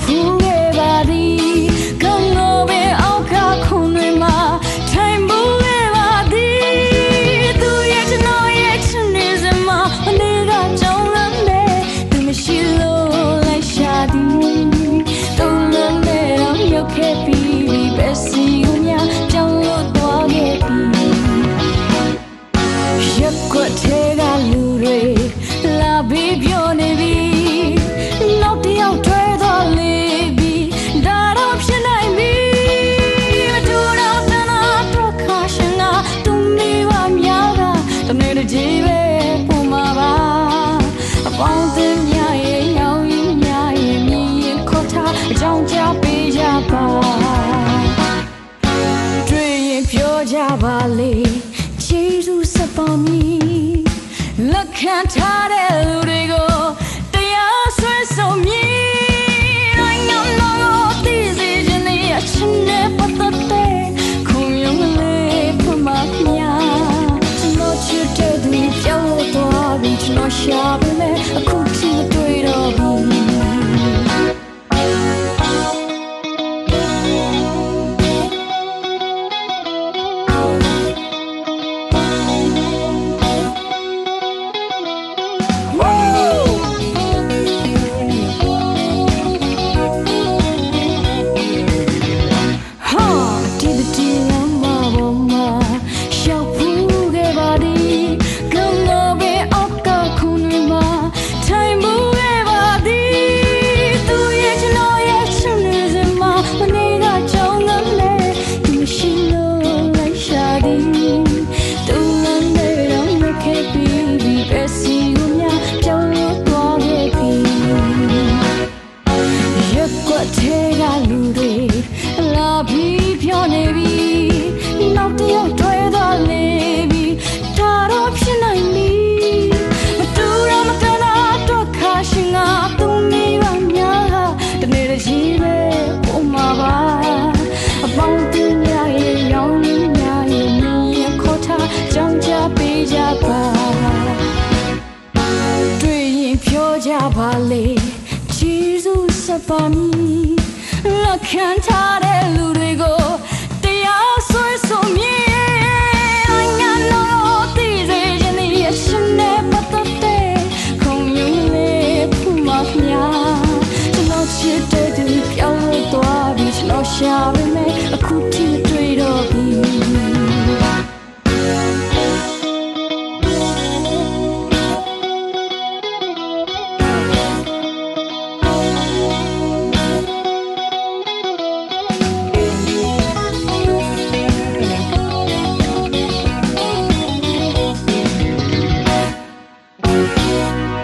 fool. ပါလေခြေစူးစပ်ပါမည်လက်ခံထားတဲ့ ကြပါလေဂျေဇုစပါမီလက်ခံထားတဲ့လူတွေကိုတရားဆွဲဆိုမြည်ချစ်တဲ့သူပြောင်းလို့သွားပြီကျွန်တော်ရှာပေမဲ့